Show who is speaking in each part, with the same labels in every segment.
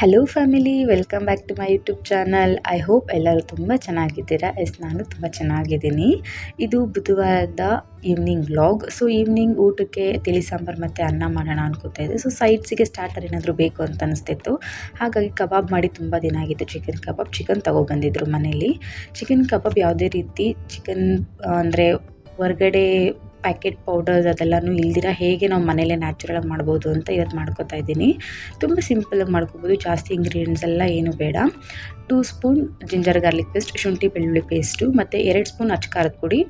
Speaker 1: Hello family welcome back to my YouTube channel I hope ಎಲ್ಲರೂ ತುಂಬ ಚೆನ್ನಾಗಿದ್ದೀರಾ? Yes ನಾನು ತುಂಬ ಚೆನ್ನಾಗಿದ್ದೀನಿ. ಇದು ಬುಧವಾರದ ಈವ್ನಿಂಗ್ ವ್ಲಾಗ್ ಸೊ ಈವ್ನಿಂಗ್ ಊಟಕ್ಕೆ ತಿಳಿ ಸಾಂಬಾರು ಮತ್ತು ಅನ್ನ ಮಾಡೋಣ ಅನ್ಕೋತಾ ಇದ್ದೆ. ಸೊ ಸೈಡ್ಸಿಗೆ ಸ್ಟಾರ್ಟರ್ ಏನಾದರೂ ಬೇಕು ಅಂತ ಅನಿಸ್ತಿತ್ತು. ಹಾಗಾಗಿ ಕಬಾಬ್ ಮಾಡಿ ತುಂಬ ದಿನ ಆಗಿತ್ತು. ಚಿಕನ್ ಕಬಾಬ್ ಚಿಕನ್ ತಗೊಬಂದಿದ್ರು ಮನೇಲಿ. ಚಿಕನ್ ಕಬಾಬ್ ಯಾವುದೇ ರೀತಿ ಚಿಕನ್ ಅಂದರೆ ಹೊರ್ಗಡೆ ಪ್ಯಾಕೆಟ್ ಪೌಡರ್ ಅದೆಲ್ಲನೂ ಇಲ್ದಿರ ಹೇಗೆ ನಾವು ಮನೇಲೇ ನ್ಯಾಚುರಲಾಗಿ ಮಾಡ್ಬೋದು ಅಂತ ಇವತ್ತು ಮಾಡ್ಕೋತಾ ಇದ್ದೀನಿ. ತುಂಬ ಸಿಂಪಲಾಗಿ ಮಾಡ್ಕೋಬೋದು, ಜಾಸ್ತಿ ಇಂಗ್ರೀಡಿಯೆಂಟ್ಸ್ ಎಲ್ಲ ಏನು ಬೇಡ. Two spoon ginger garlic paste ಶುಂಠಿ ಬೆಳ್ಳುಳ್ಳಿ ಪೇಸ್ಟು ಮತ್ತು ಎರಡು ಸ್ಪೂನ್ ಅಚ್ಚಕಾರದ ಪುಡಿ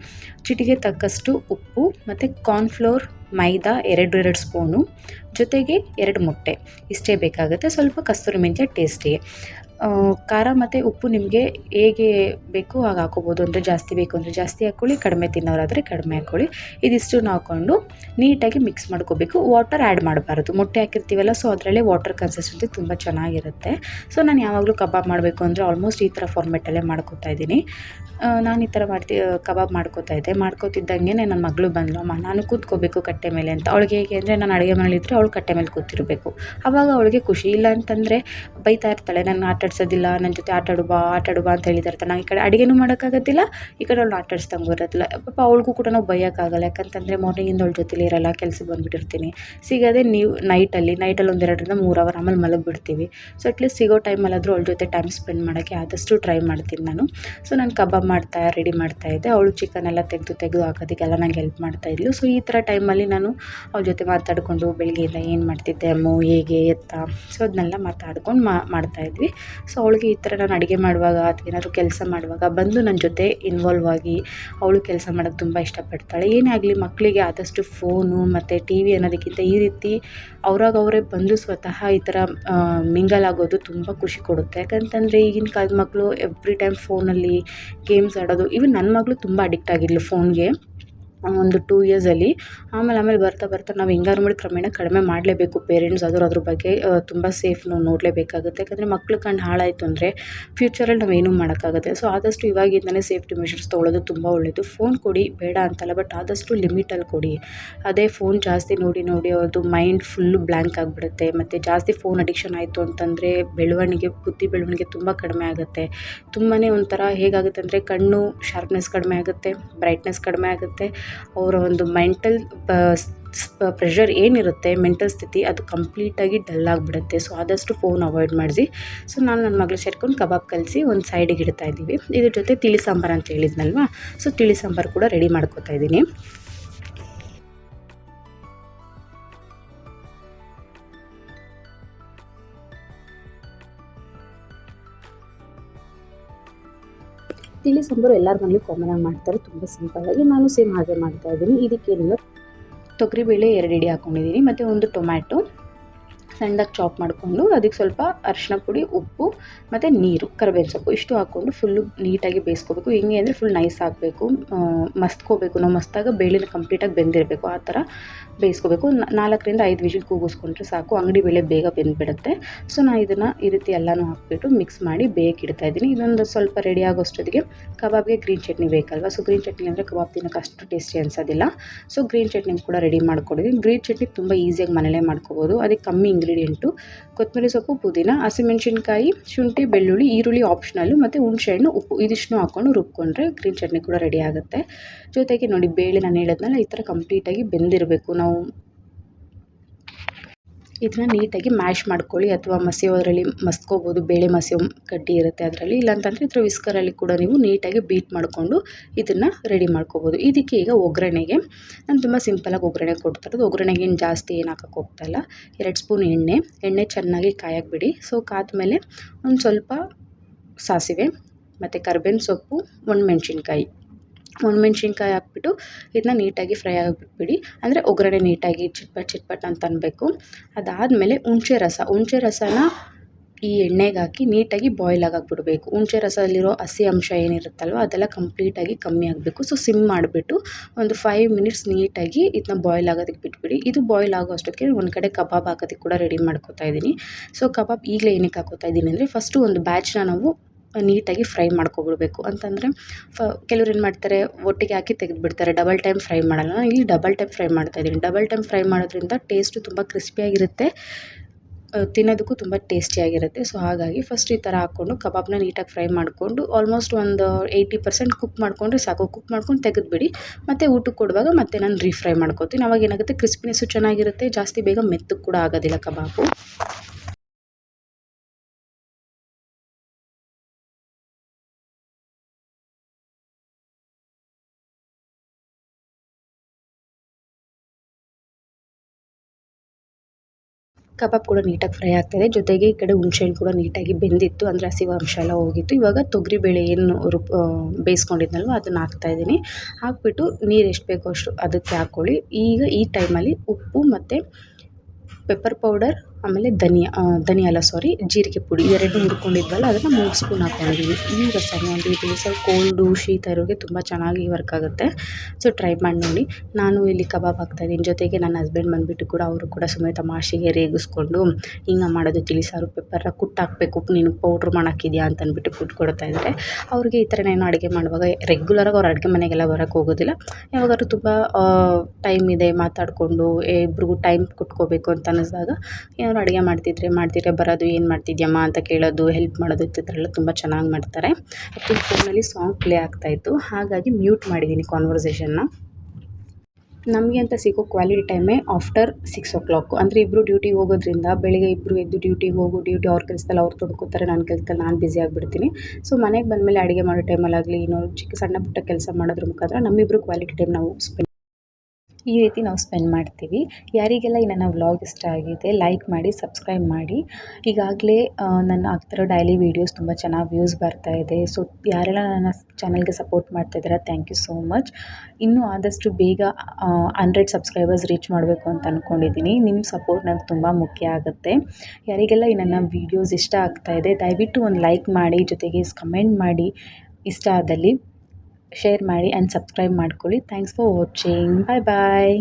Speaker 1: ಚಿಟಿಗೆ ತಕ್ಕಷ್ಟು ಉಪ್ಪು ಮತ್ತು ಕಾರ್ನ್ಫ್ಲೋರ್ ಮೈದಾ ಎರಡು ಎರಡು ಸ್ಪೂನು ಜೊತೆಗೆ ಎರಡು ಮೊಟ್ಟೆ. ಇಷ್ಟೇ ಬೇಕಾಗುತ್ತೆ, ಸ್ವಲ್ಪ ಕಸ್ತೂರಿ ಮೆಂತ್ಯ ಟೇಸ್ಟಿಗೆ ಖಾರ ಮತ್ತು ಉಪ್ಪು ನಿಮಗೆ ಹೇಗೆ ಬೇಕು ಹಾಗೆ ಹಾಕೋಬೋದು ಅಂದರೆ ಜಾಸ್ತಿ ಬೇಕು ಅಂದರೆ ಜಾಸ್ತಿ ಹಾಕ್ಕೊಳ್ಳಿ, ಕಡಿಮೆ ತಿನ್ನೋರಾದರೆ ಕಡಿಮೆ ಹಾಕ್ಕೊಳ್ಳಿ. ಇದಿಷ್ಟನ್ನು ಹಾಕ್ಕೊಂಡು ನೀಟಾಗಿ ಮಿಕ್ಸ್ ಮಾಡ್ಕೋಬೇಕು. ವಾಟರ್ ಆ್ಯಡ್ ಮಾಡಬಾರ್ದು. ಮೊಟ್ಟೆ ಹಾಕಿರ್ತೀವಲ್ಲ ಸೊ ಅದರಲ್ಲೇ ವಾಟರ್ ಕನ್ಸಿಸ್ಟೆನ್ಸಿ ತುಂಬ ಚೆನ್ನಾಗಿರುತ್ತೆ. ಸೊ ನಾನು ಯಾವಾಗಲೂ ಕಬಾಬ್ ಮಾಡಬೇಕು ಅಂದರೆ ಆಲ್ಮೋಸ್ಟ್ ಈ ಥರ ಫಾರ್ಮೆಟಲ್ಲೇ ಮಾಡ್ಕೋತಾ ಇದ್ದೀನಿ. ನಾನು ಈ ಥರ ಮಾಡ್ತಿ ಕಬಾಬ್ ಮಾಡ್ಕೋತಾ ಇದ್ದೆ. ಮಾಡ್ಕೋತಿದ್ದಂಗೆ ನನ್ನ ಮಗಳು ಬಂದಳು ಅಮ್ಮ, ನಾನು ಕೂತ್ಕೋಬೇಕು ಕಟ್ಟೆ ಮೇಲೆ ಅಂತ. ಅವಳಿಗೆ ಹೇಗೆ ಅಂದರೆ ನಾನು ಅಡುಗೆ ಮನೇಲಿದ್ದರೆ ಅವಳು ಕಟ್ಟೆ ಮೇಲೆ ಕೂತಿರಬೇಕು. ಆವಾಗ ಅವಳಿಗೆ ಖುಷಿ. ಇಲ್ಲ ಅಂತಂದರೆ ಬೈತಾ ಇರ್ತಾಳೆ, ನಾನು ಆಟ ಆಡ್ಸೋದಿಲ್ಲ ನನ್ನ ಜೊತೆ ಆಟಾಡು ಬಾ ಆಟಾಡು ಬಾ ಅಂತ ಹೇಳಿದಾರೆ ನಾನು ಈ ಕಡೆ ಅಡುಗೆನೂ ಮಾಡೋಕ್ಕಾಗೋದಿಲ್ಲ, ಈ ಕಡೆ ಅವ್ಳನ್ನ ಆಟಾಡ್ಸ್ದಂಗೂ ಇರೋದಿಲ್ಲ ಪಾಪ ಅವಳಿಗೂ ಕೂಡ ನಾವು ಬೈಯೋಕ್ಕಾಗಲ್ಲ. ಯಾಕಂತಂದರೆ ಮಾರ್ನಿಂಗಿಂದ ಅವ್ಳ ಜೊತೆಲಿ ಇರಲ್ಲ ಕೆಲ್ಸಕ್ಕೆ ಬಂದುಬಿಟ್ಟಿರ್ತೀನಿ. ಸಿಗೋದೇ ನೀವು ನೈಟಲ್ಲಿ ನೈಟಲ್ಲಿ ಒಂದು ಎರಡರಿಂದ ಮೂರು ಅವರ್ ಆಮೇಲೆ ಮಲಗಿಬಿಡ್ತೀವಿ. ಸೊ ಅಟ್ಲೀಸ್ಟ್ ಸಿಗೋ ಟೈಮಲ್ಲಾದರೂ ಅವಳ ಜೊತೆ ಟೈಮ್ ಸ್ಪೆಂಡ್ ಮಾಡೋಕ್ಕೆ ಆದಷ್ಟು ಟ್ರೈ ಮಾಡ್ತೀನಿ ನಾನು. ಸೊ ನಾನು ಕಬಾಬ್ ಮಾಡ್ತಾ ರೆಡಿ ಮಾಡ್ತಾಯಿದ್ದೆ ಅವಳು ಚಿಕನ್ ಎಲ್ಲ ತೆಗೆದು ತೆಗೆದು ಹಾಕೋದಕ್ಕೆಲ್ಲ ನಂಗೆ ಹೆಲ್ಪ್ ಮಾಡ್ತಾ ಮಾಡ್ತಾಯಿದ್ಲು ಸೊ ಈ ಥರ ಟೈಮಲ್ಲಿ ನಾನು ಅವ್ಳ ಜೊತೆ ಮಾತಾಡಿಕೊಂಡು ಬೆಳಗ್ಗೆಯಿಂದ ಏನು ಮಾಡ್ತಿದ್ದೆ ಅಮ್ಮು, ಹೇಗೆ, ಎತ್ತ. ಸೊ ಅದನ್ನೆಲ್ಲ ಮಾತಾಡ್ಕೊಂಡು ಮಾಡ್ತಾಯಿದ್ವಿ ಸೊ ಅವಳಿಗೆ ಈ ಥರ ನಾನು ಅಡುಗೆ ಮಾಡುವಾಗ ಅಥವಾ ಏನಾದರೂ ಕೆಲಸ ಮಾಡುವಾಗ ಬಂದು ನನ್ನ ಜೊತೆ ಇನ್ವಾಲ್ವ್ ಆಗಿ ಅವಳು ಕೆಲಸ ಮಾಡೋಕ್ಕೆ ತುಂಬ ಇಷ್ಟಪಡ್ತಾಳೆ. ಏನೇ ಆಗಲಿ ಮಕ್ಕಳಿಗೆ ಆದಷ್ಟು ಫೋನು ಮತ್ತು ಟಿ ವಿ ಅನ್ನೋದಕ್ಕಿಂತ ಈ ರೀತಿ ಅವ್ರಾಗ ಅವರೇ ಬಂದು ಸ್ವತಃ ಈ ಥರ ಮಿಂಗಲ್ ಆಗೋದು ತುಂಬ ಖುಷಿ ಕೊಡುತ್ತೆ. ಯಾಕಂತಂದರೆ ಈಗಿನ ಕಾಲದ ಮಕ್ಕಳು ಎವ್ರಿ ಟೈಮ್ ಫೋನಲ್ಲಿ ಗೇಮ್ಸ್ ಆಡೋದು ಇವನ್ ನನ್ನ ಮಗಳು ತುಂಬ ಅಡಿಕ್ಟ್ ಆಗಿದ್ಲು ಫೋನ್ಗೆ ಒಂದು ಟೂ ಇಯರ್ಸಲ್ಲಿ ಆಮೇಲೆ ಆಮೇಲೆ ಬರ್ತಾ ಬರ್ತಾ ನಾವು ಮಾಡಿ ಕ್ರಮೇಣ ಕಡಿಮೆ ಮಾಡಲೇಬೇಕು. ಪೇರೆಂಟ್ಸ್ ಆದರೂ ಅದ್ರ ಬಗ್ಗೆ ತುಂಬ ಸೇಫ್ ನಾವು ನೋಡಲೇಬೇಕಾಗುತ್ತೆ. ಯಾಕಂದರೆ ಮಕ್ಳ ಕಣ್ಣು ಹಾಳಾಯಿತು ಅಂದರೆ ಫ್ಯೂಚರಲ್ಲಿ ನಾವು ಏನೂ ಮಾಡೋಕ್ಕಾಗುತ್ತೆ. ಸೊ ಆದಷ್ಟು ಇವಾಗಿಂದಲೇ ಸೇಫ್ಟಿ ಮೆಷರ್ಸ್ ತೊಗೊಳ್ಳೋದು ತುಂಬ ಒಳ್ಳೆಯದು ಫೋನ್ ಕೊಡಿ, ಬೇಡ ಅಂತಲ್ಲ ಬಟ್ ಆದಷ್ಟು ಲಿಮಿಟಲ್ಲಿ ಕೊಡಿ. ಅದೇ ಫೋನ್ ಜಾಸ್ತಿ ನೋಡಿ ನೋಡಿ ಅವ್ರದ್ದು ಮೈಂಡ್ ಫುಲ್ಲು ಬ್ಲ್ಯಾಂಕ್ ಆಗಿಬಿಡುತ್ತೆ. ಮತ್ತು ಜಾಸ್ತಿ ಫೋನ್ ಅಡಿಕ್ಷನ್ ಆಯಿತು ಅಂತಂದರೆ ಬೆಳವಣಿಗೆ, ಬುದ್ಧಿ ಬೆಳವಣಿಗೆ ತುಂಬ ಕಡಿಮೆ ಆಗುತ್ತೆ. ತುಂಬಾ ಒಂಥರ ಹೇಗಾಗುತ್ತೆ ಅಂದರೆ ಕಣ್ಣು ಶಾರ್ಪ್ನೆಸ್ ಕಡಿಮೆ ಆಗುತ್ತೆ ಬ್ರೈಟ್ನೆಸ್ ಕಡಿಮೆ ಆಗುತ್ತೆ. ಅವರ ಒಂದು ಮೆಂಟಲ್ ಪ್ರೆಷರ್ ಏನಿರುತ್ತೆ ಮೆಂಟಲ್ ಸ್ಥಿತಿ ಅದು ಕಂಪ್ಲೀಟಾಗಿ ಡಲ್ ಆಗಿಬಿಡುತ್ತೆ. ಸೊ ಆದಷ್ಟು ಫೋನ್ ಅವಾಯ್ಡ್ ಮಾಡಿಸಿ. ಸೊ ನಾನು ನನ್ನ ಮಗಳು ಸೇರ್ಕೊಂಡು ಕಬಾಬ್ ಕಲಿಸಿ ಒಂದು ಸೈಡಿಗೆ ಇಡ್ತಾ ಇದ್ದೀವಿ. ಇದ್ರ ಜೊತೆ ತಿಳಿ ಸಾಂಬಾರು ಅಂತ ಹೇಳಿದ್ನಲ್ವ? ಸೊ ತಿಳಿ ಸಾಂಬಾರು ಕೂಡ ರೆಡಿ ಮಾಡ್ಕೋತಾ ಇದ್ದೀನಿ. ತಿಳಿ ಸಾಂಬಾರು ಎಲ್ಲರ ಮನೇಲಿ ಆಗಿ ಮಾಡ್ತಾರೆ, ತುಂಬ ಸಿಂಪಲ್ಲಾಗಿ ನಾನು ಸೇಮ್ ಹಾಗೆ ಮಾಡ್ತಾ ಇದ್ದೀನಿ. ಇದಕ್ಕೇನಿಲ್ಲ ತೊಗರಿಬೇಳೆ ಎರಡು ಇಡಿ ಹಾಕ್ಕೊಂಡಿದ್ದೀನಿ ಮತ್ತು ಒಂದು ಟೊಮ್ಯಾಟೊ. ಸಣ್ಣದಾಗಿ ಚಾಪ್ ಮಾಡಿಕೊಂಡು ಅದಕ್ಕೆ ಸ್ವಲ್ಪ ಅರಿಶಿನ ಪುಡಿ, ಉಪ್ಪು ಮತ್ತು ನೀರು, ಕರಿಬೇವಿನ ಸೊಪ್ಪು ಇಷ್ಟು ಹಾಕ್ಕೊಂಡು ಫುಲ್ಲು ನೀಟಾಗಿ ಬೇಯಿಸ್ಕೋಬೇಕು. ಹೆಂಗೆ ಅಂದರೆ ಫುಲ್ ನೈಸ್ ಆಗಬೇಕು. ಮಸ್ತ್ಕೋಬೇಕು. ನಾವು ಮಸ್ತಾಗ ಬೇಳೆನ ಕಂಪ್ಲೀಟಾಗಿ ಬೆಂದಿರಬೇಕು. ಆ ಥರ ಬೇಯಿಸ್ಕೋಬೇಕು. ನಾಲ್ಕರಿಂದ ಐದು ವಿಜಿಲ್ ಕೂಗಿಸ್ಕೊಂಡ್ರೆ ಸಾಕು. ಅಂಗಡಿ ಬೇಳೆ ಬೇಗ ಬೆಂದ್ಬಿಡುತ್ತೆ. ಸೊ ನಾನು ಇದನ್ನು ಈ ರೀತಿ ಎಲ್ಲನೂ ಹಾಕ್ಬಿಟ್ಟು ಮಿಕ್ಸ್ ಮಾಡಿ ಬೇಯಕ್ಕೆ ಇದ್ದೀನಿ. ಇದೊಂದು ಸ್ವಲ್ಪ ರೆಡಿ ಆಗೋಷ್ಟೊತ್ತಿಗೆ ಕಬಾಬ್ಗೆ ಗ್ರೀನ್ ಚಟ್ನಿ ಬೇಕಲ್ವ? ಸೊ ಗ್ರೀನ್ ಚಟ್ನಿ ಅಂದರೆ ಕಬಾಬ್ ತಿನ್ನೋಕೆ ಅಷ್ಟು ಟೇಸ್ಟಿ ಅನ್ಸೋದಿಲ್ಲ. ಸೊ ಗ್ರೀನ್ ಚಟ್ನಿ ಕೂಡ ರೆಡಿ ಮಾಡ್ಕೊಂಡಿದ್ದೀನಿ. ಗ್ರೀನ್ ಚಟ್ನಿ ತುಂಬ ಈಸಿಯಾಗಿ ಮನೇಲೇ ಮಾಡ್ಕೋಬೋದು. ಅದಕ್ಕೆ ಕಮ್ಮಿ ಇಂಗ್ರೀಡಿಯೆಂಟು ಕೊತ್ತಂಬರಿ ಸೊಪ್ಪು, ಪುದೀನ, ಹಸಿಮೆಣ್ಸಿನ್ಕಾಯಿ, ಶುಂಠಿ, ಬೆಳ್ಳುಳ್ಳಿ, ಈರುಳ್ಳಿ ಆಪ್ಷನಲ್ಲು ಮತ್ತು ಹುಣಸೆಹಣ್ಣು, ಉಪ್ಪು ಇದಿಷ್ಟು ಹಾಕ್ಕೊಂಡು ರುಬ್ಕೊಂಡ್ರೆ ಗ್ರೀನ್ ಚಟ್ನಿ ಕೂಡ ರೆಡಿ ಆಗುತ್ತೆ. ಜೊತೆಗೆ ನೋಡಿ, ಬೇಳೆ ನಾನು ಹೇಳಿದ್ನಲ್ಲ, ಈ ಥರ ಕಂಪ್ಲೀಟಾಗಿ ಬೆಂದಿರಬೇಕು. ನಾವು ಇದನ್ನ ನೀಟಾಗಿ ಮ್ಯಾಶ್ ಮಾಡ್ಕೊಳ್ಳಿ ಅಥವಾ ಮಸಿಯೋದ್ರಲ್ಲಿ ಮಸ್ಕೋಬೋದು, ಬೇಳೆ ಮಸಿ ಕಡ್ಡಿ ಇರುತ್ತೆ ಅದರಲ್ಲಿ. ಇಲ್ಲಾಂತಂದರೆ ಇದ್ರ ವಿಸ್ಕರಲ್ಲಿ ಕೂಡ ನೀವು ನೀಟಾಗಿ ಬೀಟ್ ಮಾಡಿಕೊಂಡು ಇದನ್ನು ರೆಡಿ ಮಾಡ್ಕೋಬೋದು. ಇದಕ್ಕೆ ಈಗ ಒಗ್ಗರಣೆಗೆ, ನಾನು ತುಂಬ ಸಿಂಪಲಾಗಿ ಒಗ್ಗರಣೆ ಕೊಡ್ತಾಯಿರೋದು ಒಗ್ಗರಣೆಗೆ ಏನು ಜಾಸ್ತಿ ಏನು ಹಾಕಕ್ಕೆ ಹೋಗ್ತಾಯಿಲ್ಲ ಎರಡು ಸ್ಪೂನ್ ಎಣ್ಣೆ ಎಣ್ಣೆ ಚೆನ್ನಾಗಿ ಕಾಯಕ್ಕೆ ಬಿಡಿ ಸೊ, ಕಾದ್ಮೇಲೆ ಒಂದು ಸ್ವಲ್ಪ ಸಾಸಿವೆ ಮತ್ತು ಕರ್ಬೇವಿನ ಸೊಪ್ಪು, ಒಣಮೆಣ್ಸಿನ್ಕಾಯಿ. ಒಣಮೆಣ್ಸಿನ್ಕಾಯಿ ಹಾಕ್ಬಿಟ್ಟು ಇದನ್ನ ನೀಟಾಗಿ ಫ್ರೈ ಆಗಿಬಿಟ್ಬಿಡಿ. ಅಂದರೆ ಒಗ್ಗರಣೆ ನೀಟಾಗಿ ಚಿಟ್ಪಟ್ ಚಿಟ್ಪಟ್ ಅಂತ ಅನ್ನಬೇಕು ಅದಾದಮೇಲೆ ಹುಣಸೆ ರಸ. ಹುಣಸೆ ರಸನ ಈ ಎಣ್ಣೆಗೆ ಹಾಕಿ ನೀಟಾಗಿ ಬಾಯ್ಲ್ ಬಿಡಬೇಕು ಹುಣಸೆ ರಸದಲ್ಲಿರೋ ಹಸಿ ಅಂಶ ಏನಿರುತ್ತಲ್ವ ಅದೆಲ್ಲ ಕಂಪ್ಲೀಟಾಗಿ ಕಮ್ಮಿ ಆಗಬೇಕು. ಸೊ ಸಿಮ್ ಮಾಡಿಬಿಟ್ಟು ಒಂದು ಫೈವ್ ಮಿನಿಟ್ಸ್ ನೀಟಾಗಿ ಇದನ್ನ ಬಾಯ್ಲ್ ಆಗೋದಕ್ಕೆ ಬಿಟ್ಬಿಡಿ. ಇದು ಬಾಯ್ಲ್ ಆಗೋ ಅಷ್ಟೊತ್ತಿಗೆ ಒಂದು ಕಡೆ ಕಬಾಬ್ ಹಾಕೋದಕ್ಕೆ ಕೂಡ ರೆಡಿ ಮಾಡ್ಕೋತಾ ಇದ್ದೀನಿ. ಸೊ ಕಬಾಬ್ ಈಗಲೇ ಏನಕ್ಕೆ ಹಾಕೋತಾ ಇದ್ದೀನಿ ಅಂದರೆ ಫಸ್ಟು ಒಂದು ಬ್ಯಾಚ್ನ ನಾವು ನೀಟಾಗಿ ಫ್ರೈ ಮಾಡ್ಕೊಬಿಡ್ಬೇಕು. ಅಂತಂದರೆ, ಫ, ಕೆಲವ್ರು ಏನು ಮಾಡ್ತಾರೆ, ಒಟ್ಟಿಗೆ ಹಾಕಿ ತೆಗೆದುಬಿಡ್ತಾರೆ. ಡಬಲ್ ಟೈಮ್ ಫ್ರೈ ಮಾಡಲ್ಲ. ನಾನು ಇಲ್ಲಿ ಡಬಲ್ ಟೈಮ್ ಫ್ರೈ ಮಾಡ್ತಾಯಿದ್ದೀನಿ ಡಬಲ್ ಟೈಮ್ ಫ್ರೈ ಮಾಡೋದ್ರಿಂದ ಟೇಸ್ಟು ತುಂಬ ಕ್ರಿಸ್ಪಿಯಾಗಿರುತ್ತೆ ತಿನ್ನೋದಕ್ಕೂ ತುಂಬ ಟೇಸ್ಟಿಯಾಗಿರುತ್ತೆ ಸೊ ಹಾಗಾಗಿ ಫಸ್ಟ್ ಈ ಥರ ಹಾಕ್ಕೊಂಡು ಕಬಾಬ್ನ ನೀಟಾಗಿ ಫ್ರೈ ಮಾಡಿಕೊಂಡು ಆಲ್ಮೋಸ್ಟ್ ಒಂದು ಏಯ್ಟಿ ಪರ್ಸೆಂಟ್ ಕುಕ್ ಮಾಡಿಕೊಂಡ್ರೆ ಸಾಕು. ಕುಕ್ ಮಾಡ್ಕೊಂಡು ತೆಗೆದುಬಿಡಿ. ಮತ್ತು ಊಟಕ್ಕೆ ಕೊಡುವಾಗ ಮತ್ತೆ ನಾನು ರೀಫ್ರೈ ಮಾಡ್ಕೋತೀನಿ. ಅವಾಗ ಏನಾಗುತ್ತೆ ಕ್ರಿಸ್ಪಿನೆಸ್ಸು ಚೆನ್ನಾಗಿರುತ್ತೆ. ಜಾಸ್ತಿ ಬೇಗ ಮೆತ್ತಗೆ ಕೂಡ ಆಗೋದಿಲ್ಲ ಕಬಾಬು. ಕಬಾಬ್ ಕೂಡ ನೀಟಾಗಿ ಫ್ರೈ ಆಗ್ತಾಯಿದೆ ಜೊತೆಗೆ ಈ ಕಡೆ ಹುಣ್ಸೆಹಣ್ಣು ಕೂಡ ನೀಟಾಗಿ ಬೆಂದಿತ್ತು. ಅಂದರೆ ಹಸಿವು ಅಂಶ ಎಲ್ಲ ಹೋಗಿತ್ತು. ಇವಾಗ ತೊಗರಿಬೇಳೆ ಏನು ರುಬ್ ಬೇಯಿಸ್ಕೊಂಡಿದ್ನಲ್ವ, ಅದನ್ನು ಹಾಕ್ತಾಯಿದ್ದೀನಿ ಹಾಕ್ಬಿಟ್ಟು ನೀರು ಎಷ್ಟು ಬೇಕೋ ಅಷ್ಟು ಅದಕ್ಕೆ ಹಾಕ್ಕೊಳ್ಳಿ. ಈಗ ಈ ಟೈಮಲ್ಲಿ ಉಪ್ಪು ಮತ್ತು ಪೆಪ್ಪರ್ ಪೌಡರ್ ಆಮೇಲೆ ಧನಿಯಾ ಧನಿಯಾ ಅಲ್ಲ ಸಾರಿ ಜೀರಿಗೆ ಪುಡಿ ಎರಡು ಹುರ್ಕೊಂಡಿದ್ವಲ್ಲ, ಅದನ್ನು ಮೂರು ಸ್ಪೂನ್ ಹಾಕ್ಕೊಂಡಿದ್ದೀವಿ ಈ ರಸಮ್ ಒಂದು ಸ್ವಲ್ಪ ಕೋಲ್ಡು ಶೀತ ಇರೋರಿಗೆ ತುಂಬ ಚೆನ್ನಾಗಿ ವರ್ಕ್ ಆಗುತ್ತೆ. ಸೊ ಟ್ರೈ ಮಾಡಿ ನೋಡಿ. ನಾನು ಇಲ್ಲಿ ಕಬಾಬ್ ಹಾಕ್ತಾಯಿದ್ದೀನಿ ಜೊತೆಗೆ ನನ್ನ ಹಸ್ಬೆಂಡ್ ಬಂದುಬಿಟ್ಟು ಕೂಡ ಅವರು ಕೂಡ ಸುಮ್ಮನೆ ತಮಾಷೆಗೆ ರೇಗಿಸ್ಕೊಂಡು, ಹಿಂಗೆ ಮಾಡೋದು ತಿಳಿಸಾರು ಪೆಪ್ಪರ್ನ ಕುಟ್ಟು ಹಾಕ್ಬೇಕು. ನೀನು ಪೌಡ್ರ್ ಮಾಡೋಕ್ಕಿದ್ಯಾ ಅಂತ ಅಂದ್ಬಿಟ್ಟು ಕುಟ್ಟು ಕೊಡ್ತಾ ಇದ್ದಾರೆ ಅವ್ರಿಗೆ ಈ ಥರ ನಾನು ಅಡುಗೆ ಮಾಡುವಾಗ ರೆಗ್ಯುಲರಾಗಿ ಅವ್ರು ಅಡುಗೆ ಮನೆಗೆಲ್ಲ ಬರೋಕ್ಕೆ ಹೋಗೋದಿಲ್ಲ. ಯಾವಾಗಾದ್ರೂ ತುಂಬ ಟೈಮ್ ಇದೆ ಮಾತಾಡಿಕೊಂಡು ಇಬ್ರಿಗೂ ಟೈಮ್ ಕೊಟ್ಕೋಬೇಕು ಅಂತ ಅನ್ನಿಸ್ದಾಗ ಏನಾದ್ರು ಅಡುಗೆ ಮಾಡ್ತಿದ್ರೆ ಮಾಡ್ತಿದ್ರೆ ಬರೋದು ಏನು ಮಾಡ್ತಿದ್ಯಮ್ಮ ಅಂತ ಕೇಳೋದು ಹೆಲ್ಪ್ ಮಾಡೋದು ಈ ಥರ ಎಲ್ಲ ತುಂಬ ಚೆನ್ನಾಗಿ ಮಾಡ್ತಾರೆ. ಆ್ಯಕ್ಚುಲಿ ಫೋನಲ್ಲಿ ಸಾಂಗ್ ಪ್ಲೇ ಆಗ್ತಾಯಿತ್ತು ಹಾಗಾಗಿ ಮ್ಯೂಟ್ ಮಾಡಿದ್ದೀನಿ ಕಾನ್ವರ್ಸೇಷನ್ನ ನಮಗೆ ಅಂತ ಸಿಗೋ ಕ್ವಾಲಿಟಿ ಟೈಮೇ ಆಫ್ಟರ್ ಸಿಕ್ಸ್ ಓ ಕ್ಲಾಕು ಅಂದರೆ ಇಬ್ಬರು ಡ್ಯೂಟಿಗೆ ಹೋಗೋದ್ರಿಂದ ಬೆಳಿಗ್ಗೆ ಇಬ್ಬರು ಎದ್ದು ಡ್ಯೂಟಿಗೆ ಹೋಗು ಡ್ಯೂಟಿ ಅವ್ರ ಕೆಲಸದಲ್ಲಿ ಅವ್ರು ತೊಡ್ಕೋತಾರೆ ನನ್ನ ಕೆಲಸದಲ್ಲಿ ನಾನು ಬ್ಯುಸಿ ಆಗಿಬಿಡ್ತೀನಿ. ಸೊ ಮನೆಗೆ ಬಂದಮೇಲೆ ಅಡುಗೆ ಮಾಡೋ ಟೈಮಲ್ಲಾಗಲಿ ಏನೋ ಚಿಕ್ಕ ಸಣ್ಣ ಪುಟ್ಟ ಕೆಲಸ ಮಾಡೋದ್ರ ಮುಖಾಂತರ ನಮ್ಮಿಬ್ಬರು ಕ್ವಾಲಿಟಿ ಟೈಮ್ ನಾವು ಸ್ಪೆಂಡ್ ಈ ರೀತಿ ನಾವು ಸ್ಪೆಂಡ್ ಮಾಡ್ತೀವಿ. ಯಾರಿಗೆಲ್ಲ ಈ ನನ್ನ ವ್ಲಾಗ್ ಇಷ್ಟ ಆಗಿದೆ, ಲೈಕ್ ಮಾಡಿ, ಸಬ್ಸ್ಕ್ರೈಬ್ ಮಾಡಿ. ಈಗಾಗಲೇ ನಾನು ಆಗ್ತಿರೋ ಡೈಲಿ ವೀಡಿಯೋಸ್ ತುಂಬ ಚೆನ್ನಾಗಿ ವ್ಯೂಸ್ ಬರ್ತಾ ಇದೆ. ಸೊ, ಯಾರೆಲ್ಲ ನನ್ನ ಚಾನಲ್ಗೆ ಸಪೋರ್ಟ್ ಮಾಡ್ತಿದ್ದೀರಾ ಥ್ಯಾಂಕ್ ಯು ಸೋ ಮಚ್. ಇನ್ನೂ ಆದಷ್ಟು ಬೇಗ ಹಂಡ್ರೆಡ್ ಸಬ್ಸ್ಕ್ರೈಬರ್ಸ್ ರೀಚ್ ಮಾಡಬೇಕು ಅಂತ ಅಂದ್ಕೊಂಡಿದ್ದೀನಿ ನಿಮ್ಮ ಸಪೋರ್ಟ್ ನನಗೆ ತುಂಬ ಮುಖ್ಯ ಆಗುತ್ತೆ. ಯಾರಿಗೆಲ್ಲ ಈ ನನ್ನ ವೀಡಿಯೋಸ್ ಇಷ್ಟ ಆಗ್ತಾಯಿದೆ ದಯವಿಟ್ಟು ಒಂದು ಲೈಕ್ ಮಾಡಿ, ಜೊತೆಗೆ ಕಮೆಂಟ್ ಮಾಡಿ, ಇಷ್ಟ ಆದಲ್ಲಿ. ಶೇರ್ ಮಾಡಿ ಆ್ಯಂಡ್ ಸಬ್ಸ್ಕ್ರೈಬ್ ಮಾಡ್ಕೊಳ್ಳಿ. Thanks for watching bye bye